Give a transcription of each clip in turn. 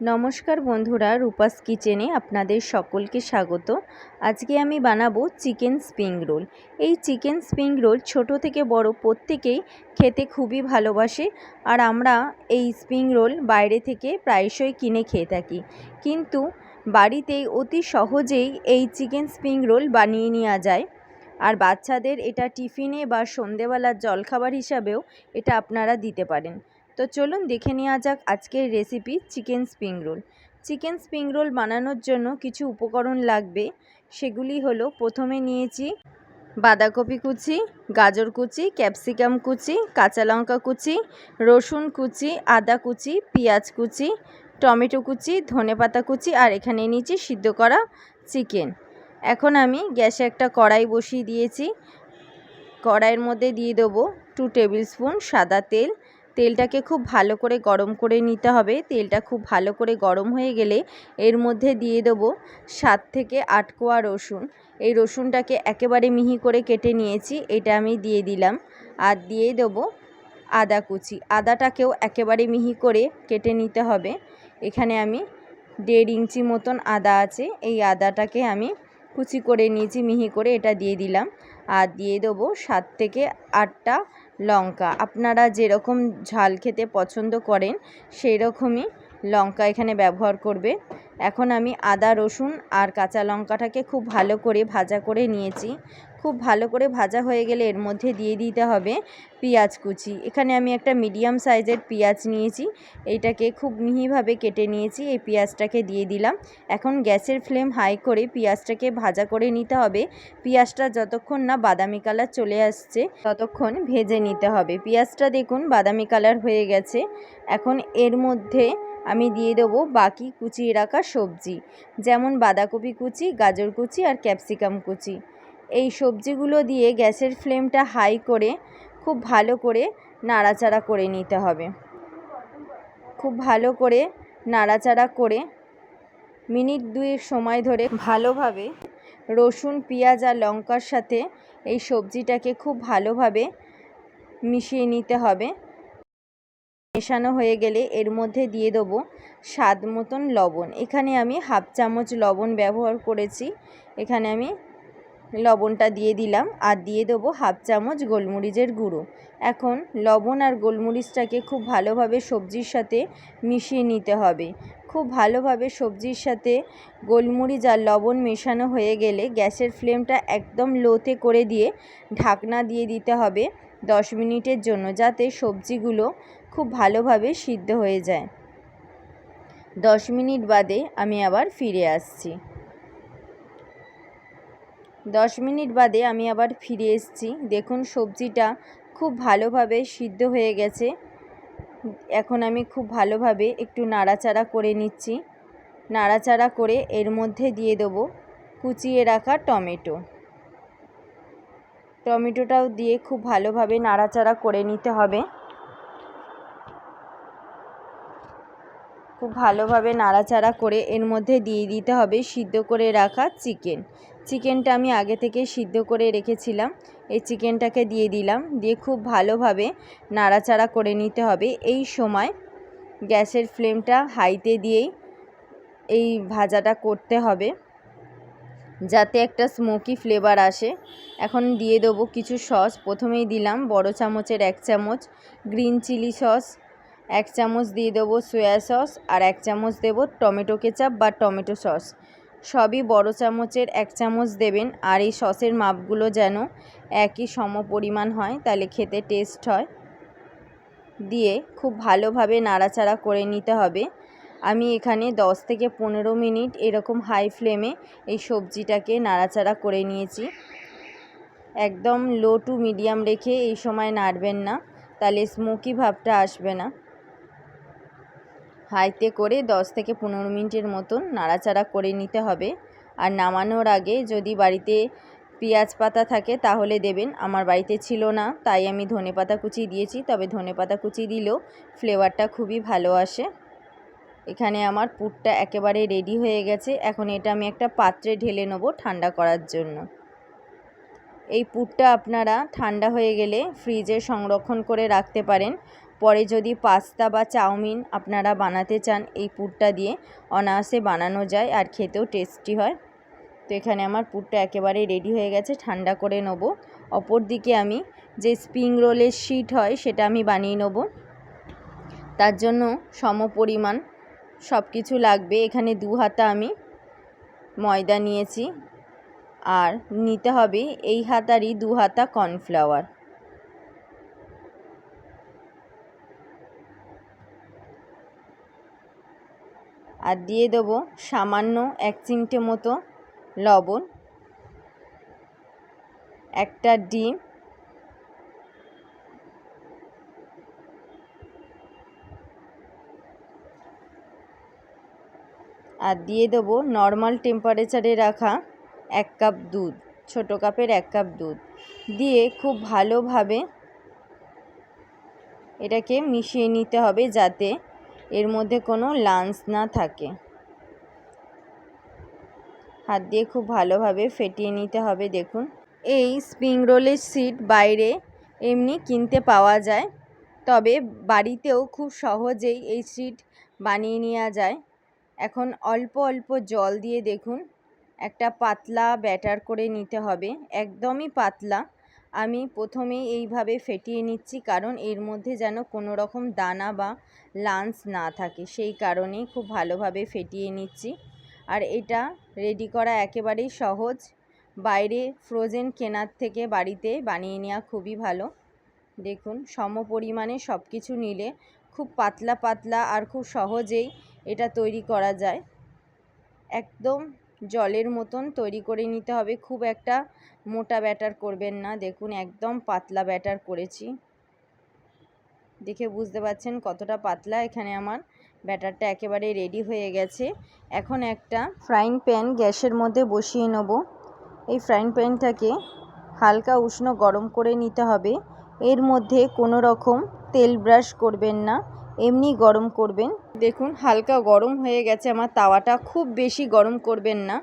নমস্কার বন্ধুরা, রূপাস কিচেনে আপনাদের সকলকে স্বাগত। আজকে আমি বানাবো চিকেন স্প্রিং রোল। এই চিকেন স্প্রিং রোল ছোট থেকে বড় প্রত্যেকেই খেতে খুবই ভালোবাসে আর আমরা এই স্প্রিং রোল বাইরে থেকে প্রায়শই কিনে খেয়ে থাকি। কিন্তু বাড়িতেই অতি সহজেই এই চিকেন স্প্রিং রোল বানিয়ে নেওয়া যায় আর বাচ্চাদের এটা টিফিনে বা সন্ধেবেলার জলখাবার হিসাবেও এটা আপনারা দিতে পারেন। তো চলুন দেখে নেওয়া যাক আজকের recipe chicken spring roll chicken spring roll বানানোর জন্য কিছু উপকরণ লাগবে। সেগুলি হলো, প্রথমে নিয়েছি বাঁধাকপি কুচি, গাজর কুচি ক্যাপসিকাম কুচি, কাঁচা লঙ্কা কুচি, রসুন কুচি, আদা কুচি, পেঁয়াজ কুচি, টমেটো কুচি, ধনেপাতা কুচি, আর এখানে নিয়েছি সিদ্ধ করা চিকেন এখন আমি গ্যাসে একটা কড়াই বসিয়ে দিয়েছি। কড়াইয়ের মধ্যে দিয়ে দেবো টু টেবিল স্পুন সাদা তেল তেলটাকে খুব ভালো করে গরম করে নিতে হবে। তেলটা খুব ভালো করে গরম হয়ে গেলে এর মধ্যে দিয়ে দেবো সাত থেকে আট কোয়া রসুন। এই রসুনটাকে একেবারে মিহি করে কেটে নিয়েছি, এটা আমি দিয়ে দিলাম। আর দিয়ে দেবো আদা কুচি। আদাটাকেও একেবারে মিহি করে কেটে নিতে হবে। এখানে আমি দেড় ইঞ্চি মতন আদা আছে, এই আদাটাকে আমি কুচি করে নিয়েছি, মিহি করে এটা দিয়ে দিলাম। আর দিয়ে দেবো সাত থেকে আটটা লঙ্কা। আপনারা যেরকম ঝাল খেতে পছন্দ করেন সেই রকমই লঙ্কা এখানে ব্যবহার করবে। এখন আমি আদা, রসুন আর কাঁচা লঙ্কাটাকে খুব ভালো করে ভাজা করে নিয়েছি। খুব ভালো করে ভাজা হয়ে গেলে এর মধ্যে দিয়ে দিতে হবে পেঁয়াজ কুচি। এখানে আমি একটা মিডিয়াম সাইজের পেঁয়াজ নিয়েছি। এইটাকে খুব মিহিভাবে কেটে নিয়েছি, এই পেঁয়াজটাকে দিয়ে দিলাম। এখন গ্যাসের ফ্লেম হাই করে পেঁয়াজটাকে ভাজা করে নিতে হবে। পেঁয়াজটা যতক্ষণ না বাদামি কালার চলে আসছে, ততক্ষণ ভেজে নিতে হবে। পেঁয়াজটা দেখুন বাদামি কালার হয়ে গেছে। এখন এর মধ্যে আমি দিয়ে দেবো বাকি কুচিয়ে রাখা সবজি, যেমন বাঁধাকপি কুচি, গাজর কুচি আর ক্যাপসিকাম কুচি। এই সবজিগুলো দিয়ে গ্যাসের ফ্লেমটা হাই করে, খুব ভালো করে নাড়াচাড়া করে নিতে হবে। খুব ভালো করে নাড়াচাড়া করে মিনিট দুয়ের সময় ধরে ভালোভাবে রসুন, পেঁয়াজ আর লঙ্কার সাথে এই সবজিটাকে খুব ভালোভাবে মিশিয়ে নিতে হবে। মেশানো হয়ে গেলে এর মধ্যে দিয়ে দেবো স্বাদ মতন লবণ। এখানে আমি হাফ চামচ লবণ ব্যবহার করেছি। এখানে আমি লবণটা দিয়ে দিলাম আর দিয়ে দেবো হাফ চামচ গোলমরিচের গুঁড়ো। এখন লবণ আর গোলমরিচটাকে খুব ভালোভাবে সবজির সাথে মিশিয়ে নিতে হবে। খুব ভালোভাবে সবজির সাথে গোলমরিচ আর লবণ মেশানো হয়ে গেলে গ্যাসের ফ্লেমটা একদম লোতে করে দিয়ে ঢাকনা দিয়ে দিতে হবে দশ মিনিটের জন্য যাতে সবজিগুলো খুব ভালোভাবে সিদ্ধ হয়ে যায়। দশ মিনিট বাদে আমি আবার ফিরে আসছি। দশ মিনিট বাদে আমি আবার ফিরে এসেছি। দেখুন সবজিটা খুব ভালোভাবে সিদ্ধ হয়ে গেছে। এখন আমি খুব ভালোভাবে একটু নাড়াচাড়া করে নিচ্ছি। নাড়াচাড়া করে এর মধ্যে দিয়ে দেবো কুচিয়ে রাখা টমেটো। টমেটোটাও দিয়ে খুব ভালোভাবে নাড়াচাড়া করে নিতে হবে। খুব ভালোভাবে নাড়াচাড়া করে এর মধ্যে দিয়ে দিতে হবে সিদ্ধ করে রাখা চিকেন। চিকেনটা আমি আগে থেকে সিদ্ধ করে রেখেছিলাম। এই চিকেনটাকে দিয়ে দিলাম। দিয়ে খুব ভালোভাবে নাড়াচাড়া করে নিতে হবে। এই সময় গ্যাসের ফ্লেমটা হাইতে দিয়েই এই ভাজাটা করতে হবে। যাতে একটা স্মোকি ফ্লেভার আসে। এখন দিয়ে দেবো কিছু সস। প্রথমেই দিলাম বড় চামচের এক চামচ গ্রিন চিলি সস। এক চামচ দিয়ে দেবো সয়া সস আর এক চামচ দেবো টমেটো কেচাপ বা টমেটো সস। সবই বড় চামচের এক চামচ দেবেন আর এই সসের মাপগুলো যেন একই সম পরিমাণ হয়, তাহলে খেতে টেস্ট হয়। দিয়ে খুব ভালোভাবে নাড়াচাড়া করে নিতে হবে। আমি এখানে দশ থেকে পনেরো মিনিট এরকম হাই ফ্লেমে এই সবজিটাকে নাড়াচাড়া করে নিয়েছি। একদম লো টু মিডিয়াম রেখে এই সময় নাড়বেন না, তাহলে স্মোকি ভাবটা আসবে না। হাইতে করে দশ থেকে পনেরো মিনিটের মতন নাড়াচাড়া করে নিতে হবে। আর নামানোর আগে যদি বাড়িতে পেঁয়াজ পাতা থাকে তাহলে দেবেন। আমার বাড়িতে ছিল না, তাই আমি ধনে পাতা কুচি দিয়েছি। তবে ধনে পাতা কুচি দিলেও ফ্লেভারটা খুবই ভালো আসে। এখানে আমার পুরটা একেবারে রেডি হয়ে গেছে। এখন এটা আমি একটা পাত্রে ঢেলে নেব ঠান্ডা করার জন্য। এই পুরটা আপনারা ঠান্ডা হয়ে গেলে ফ্রিজে সংরক্ষণ করে রাখতে পারেন। পরে যদি পাস্তা বা চাউমিন আপনারা বানাতে চান, এই পুরটা দিয়ে অনায়াসে বানানো যায় আর খেতেও টেস্টি হয়। তো এখানে আমার পুরটা একেবারে রেডি হয়ে গেছে, ঠান্ডা করে নেব। অপর দিকে আমি যে স্প্রিং রোলের শিট হয়, সেটা আমি বানিয়ে নেব। তার জন্য সম পরিমাণ সব কিছু লাগবে। এখানে দু হাতা আমি ময়দা নিয়েছি। আর নিতে হবে এই হাতারই দু হাতা কর্নফ্লাওয়ার। আর দিয়ে দেবো সামান্য এক চিমটে মতো লবণ, একটা ডিম, আর দিয়ে দেবো নর্মাল টেম্পারেচারে রাখা এক কাপ দুধ, ছোটো কাপের এক কাপ দুধ। দিয়ে খুব ভালোভাবে এটাকে মিশিয়ে নিতে হবে যাতে এর মধ্যে কোনো লাঞ্চ না থাকে। হাত দিয়ে খুব ভালোভাবে ফেটিয়ে নিতে হবে, দেখুন। এই স্প্রিং রোলের সিট বাইরে এমনি কিনতে পাওয়া যায়, তবে বাড়িতেও খুব সহজেই এই সিট বানিয়ে নেওয়া যায়। এখন অল্প অল্প জল দিয়ে দেখুন, একটা পাতলা ব্যাটার করে নিতে হবে, একদমই পাতলা। আমি প্রথমেই এইভাবে ফেটিয়ে নিচ্ছি, কারণ এর মধ্যে যেন কোনো রকম দানা বা লাঞ্চ না থাকে। সেই কারণেই খুব ভালোভাবে ফেটিয়ে নিচ্ছি। আর এটা রেডি করা একেবারেই সহজ। বাইরে ফ্রোজেন কেনার থেকে বাড়িতে বানিয়ে নেওয়া খুবই ভালো। দেখুন, সম পরিমাণে সব কিছু নিলে খুব পাতলা পাতলা আর খুব সহজেই এটা তৈরি করা যায়। একদম জলের মতন তৈরি করে নিতে হবে। খুব একটা মোটা ব্যাটার করবেন না। দেখুন, একদম পাতলা ব্যাটার করেছি। দেখে বুঝতে পারছেন কতটা পাতলা এখানে আমার ব্যাটারটা একেবারে রেডি হয়ে গেছে। এখন একটা ফ্রাইং প্যান গ্যাসের মধ্যে বসিয়ে নেব। এই ফ্রাইং প্যানটাকে হালকা উষ্ণ গরম করে নিতে হবে। এর মধ্যে কোনো রকম তেল ব্রাশ করবেন না। এমনি গরম করবেন। দেখুন, হালকা গরম হয়ে গেছে। আমার তাওয়াটা খুব বেশি গরম করবেন না।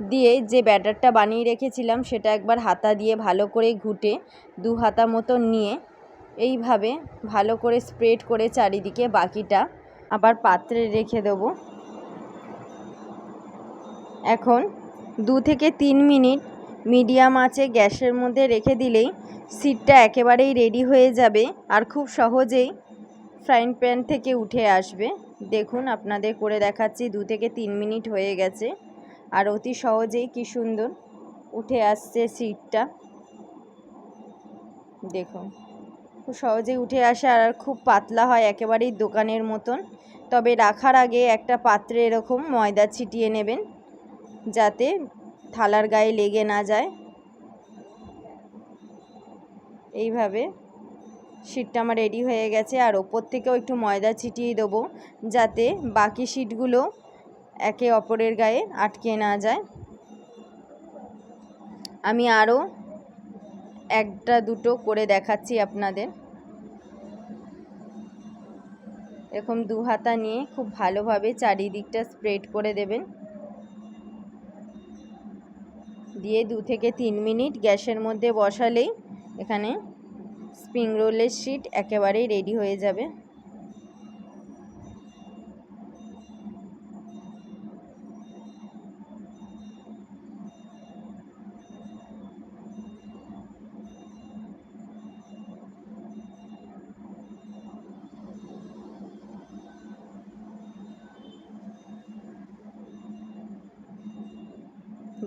দিয়ে যে ব্যাটারটা বানিয়ে রেখেছিলাম, সেটা একবার হাতা দিয়ে ভালো করে ঘুটে দু হাতা মতো নিয়ে এইভাবে ভালো করে স্প্রেড করে চারিদিকে বাকিটা আবার পাত্রে রেখে দেবো। এখন দু থেকে তিন মিনিট মিডিয়াম আঁচে গ্যাসের মধ্যে রেখে দিলেই সিটটা একেবারেই রেডি হয়ে যাবে। আর খুব সহজেই ফ্রাইং প্যান থেকে উঠে আসবে। দেখুন, আপনাদের করে দেখাচ্ছি, দু থেকে তিন মিনিট হয়ে গেছে। আর অতি সহজেই কি সুন্দর উঠে আসছে সিটটা। দেখুন, খুব সহজেই উঠে আসে আর খুব পাতলা হয় একেবারেই দোকানের মতন। তবে রাখার আগে একটা পাত্রে এরকম ময়দা ছিটিয়ে নেবেন, যাতে থালার গায়ে লেগে না যায়। এইভাবে শিটটা আমার রেডি হয়ে গেছে আর ওপর থেকেও একটু ময়দা ছিটিয়ে দেবো যাতে বাকি শিটগুলো একে অপরের গায়ে আটকে না যায়। আমি আরও একটা দুটো করে দেখাচ্ছি আপনাদের। এরকম দু হাতা নিয়ে খুব ভালোভাবে চারিদিকটা স্প্রেড করে দেবেন। দিয়ে দু থেকে তিন মিনিট গ্যাসের মধ্যে বসালেই এখানে স্প্রিং রোলের শিট একেবারেই রেডি হয়ে যাবে।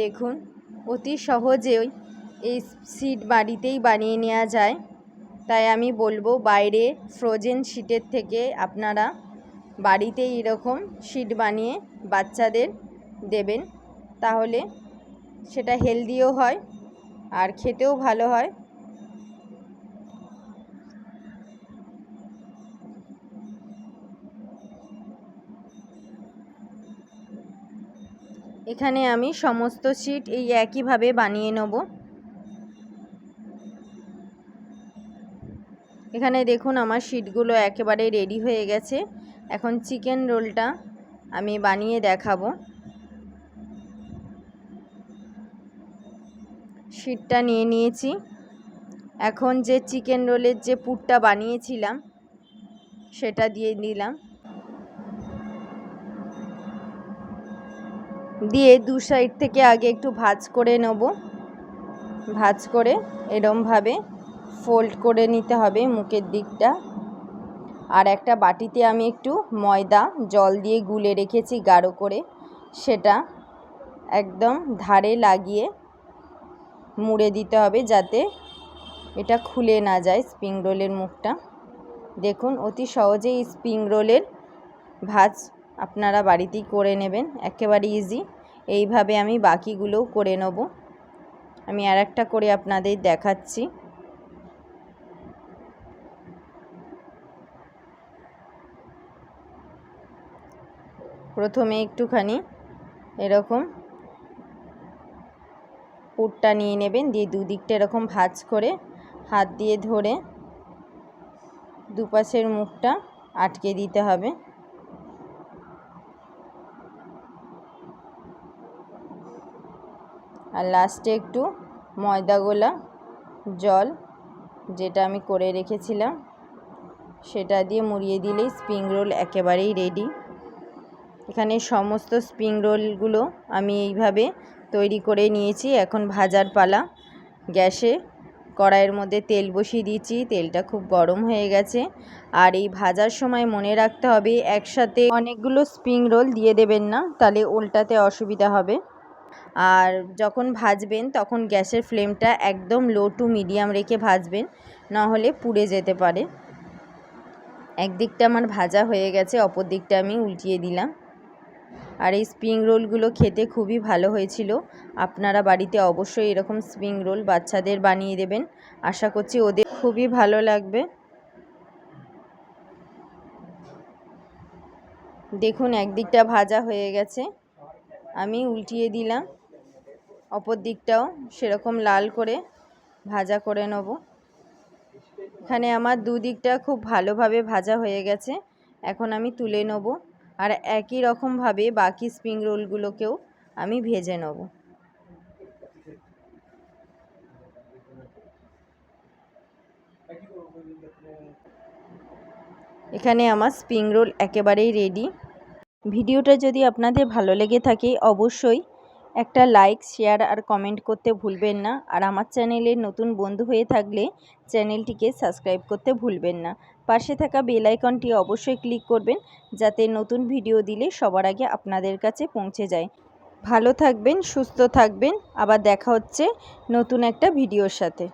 দেখুন, অতি সহজেই এই সিট বাড়িতেই বানিয়ে নেওয়া যায়। তাই আমি বলব বাইরে ফ্রোজেন শিটের থেকে আপনারা বাড়িতেই এরকম শিট বানিয়ে বাচ্চাদের দেবেন। তাহলে সেটা হেলদিও হয় আর খেতেও ভালো হয়। এখানে আমি সমস্ত শিট এই একইভাবে বানিয়ে নেব। এখানে দেখুন আমার শিটগুলো একেবারে রেডি হয়ে গেছে। এখন চিকেন রোলটা আমি বানিয়ে দেখাবো। শিটটা নিয়ে নিয়েছি। এখন যে চিকেন রোলের যে পুরটা বানিয়েছিলাম, সেটা দিয়ে দিলাম। দিয়ে দু সাইড থেকে আগে একটু ভাজ করে নেব। ভাজ করে এরমভাবে। ফোল্ড করে নিতে হবে মুখের দিকটা। আর একটা বাটিতে আমি একটু ময়দা, জল দিয়ে গুলে রেখেছি গাঢ় করে। সেটা একদম ধারে লাগিয়ে মুড়ে দিতে হবে যাতে এটা খুলে না যায় স্প্রিং রোলের মুখটা। দেখুন, অতি সহজেই স্প্রিং রোলের ভাজ আপনারা বাড়িতেই করে নেবেন। একেবারে ইজি এইভাবে আমি বাকিগুলোও করে নেব। আমি আর একটা করে আপনাদের দেখাচ্ছি। প্রথমে একটুখানি এরকম পুরটা নিয়ে নেবেন, দিয়ে দুদিকটা এরকম ভাজ করে হাত দিয়ে ধরে দুপাশের মুখটা আটকে দিতে হবে। আর লাস্টে একটু ময়দা গোলা জল যেটা আমি করে রেখেছিলাম, সেটা দিয়ে মুড়িয়ে দিলেই স্প্রিং রোল একেবারেই রেডি। এখানে সমস্ত স্প্রিং রোলগুলো আমি এইভাবে তৈরি করে নিয়েছি। এখন ভাজার পালা গ্যাসে। কড়াইয়ের মধ্যে তেল বসিয়ে দিয়েছি। তেলটা খুব গরম হয়ে গেছে। আর এই ভাজার সময় মনে রাখতে হবে, একসাথে অনেকগুলো স্প্রিং রোল দিয়ে দেবেন না, তাহলে উল্টাতে অসুবিধা হবে। আর যখন ভাজবেন, তখন গ্যাসের ফ্লেমটা একদম লো টু মিডিয়াম রেখে ভাজবেন না হলে পুড়ে যেতে পারে। একদিকটা আমার ভাজা হয়ে গেছে অপর দিকটা আমি উল্টিয়ে দিলাম। আর এই স্প্রিং রোলগুলো খেতে খুবই ভালো হয়েছিল। আপনারা বাড়িতে অবশ্যই এরকম স্প্রিং রোল বাচ্চাদের বানিয়ে দেবেন। আশা করছি ওদের খুবই ভালো লাগবে। দেখুন, একদিকটা ভাজা হয়ে গেছে। আমি উল্টিয়ে দিলাম। অপর দিকটাও সেরকম লাল করে ভাজা করে নেব। এখানে আমার দুদিকটা খুব ভালোভাবে ভাজা হয়ে গেছে। এখন আমি তুলে নেব। আর একই রকমভাবে বাকি স্প্রিং রোলগুলোকেও আমি ভেজে নেব। এখানে আমার স্প্রিং রোল একেবারেই রেডি ভিডিওটা যদি আপনাদের ভালো লেগে থাকে, অবশ্যই একটা লাইক শেয়ার আর কমেন্ট করতে ভুলবেন না। আর আমার চ্যানেলে নতুন বন্ধু হয়ে থাকলে চ্যানেলটিকে সাবস্ক্রাইব করতে ভুলবেন না। পাশে থাকা বেল আইকনটি অবশ্যই ক্লিক করবেন, যাতে নতুন ভিডিও দিলে সবার আগে আপনাদের কাছে পৌঁছে যায়। ভালো থাকবেন, সুস্থ থাকবেন, আবার দেখা হচ্ছে নতুন একটা ভিডিওর সাথে।